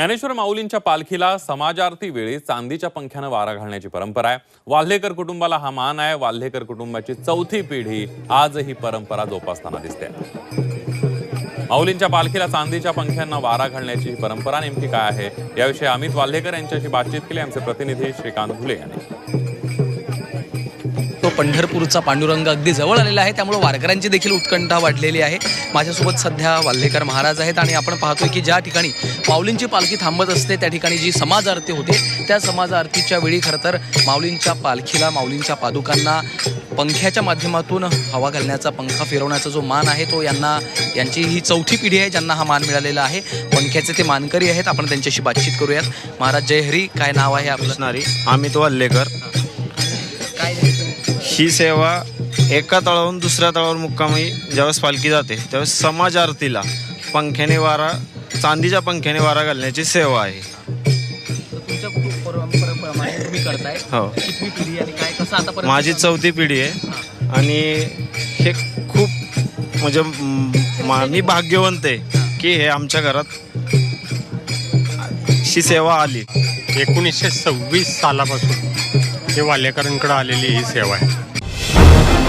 ज्ञानेश्वर माऊलींच्या पालखीला समाजार्थी वेळी चांदीच्या पंख्यानं वारा घालण्याची परंपरा आहे. वाल्हेकर कुटुंबाला हा मान आहे. वाल्हेकर कुटुंबाची चौथी पिढी आज ही परंपरा जोपासताना दिसते. माऊलींच्या पालखीला चांदीच्या पंख्यांना वारा घालण्याची ही परंपरा नेमकी काय आहे? याविषयी अमित वाल्हेकर यांच्याशी बातचीत केली. आमचे प्रतिनिधी श्रीकांत घुले यांनी. पंढरपूरचा पांडुरंग अगदी जवळ आलेला आहे. त्यामुळे वारकऱ्यांची देखील उत्कंठा वाढलेली आहे. माझ्यासोबत सध्या वाल्हेकर महाराज आहेत आणि आपण पाहतोय की ज्या ठिकाणी माऊलींची पालखी थांबत असते त्या ठिकाणी जी समाज आरती होते त्या समाज आरतीच्या वेळी खरं तर माऊलींच्या पालखीला माऊलींच्या पादुकांना पंख्याच्या माध्यमातून हवा घालण्याचा पंखा फिरवण्याचा जो मान आहे तो यांना यांची ही चौथी पिढी आहे ज्यांना हा मान मिळालेला आहे. पंख्याचे ते मानकरी आहेत. आपण त्यांच्याशी बातचीत करूयात. महाराज जयहरी काय नाव आहे आपलं? असणारी आम्ही तो काय ही सेवा एका तळावरून दुसऱ्या तळावर मुक्कामी ज्यावेळेस पालखी जाते त्यावेळेस समाज आरतीला पंख्याने वारा चांदीच्या पंख्याने वारा घालण्याची सेवा आहे. हो. कितवी पिढी आणि काय कसं आता माझी चौथी पिढी आहे. आणि हे खूप म्हणजे म- भाग्यवंत आहे की हे आमच्या घरात शी सेवा आली. एकोणीसशे सव्वीस सालापासून हे वाल्हेकरांकडे आलेली ही सेवा आहे.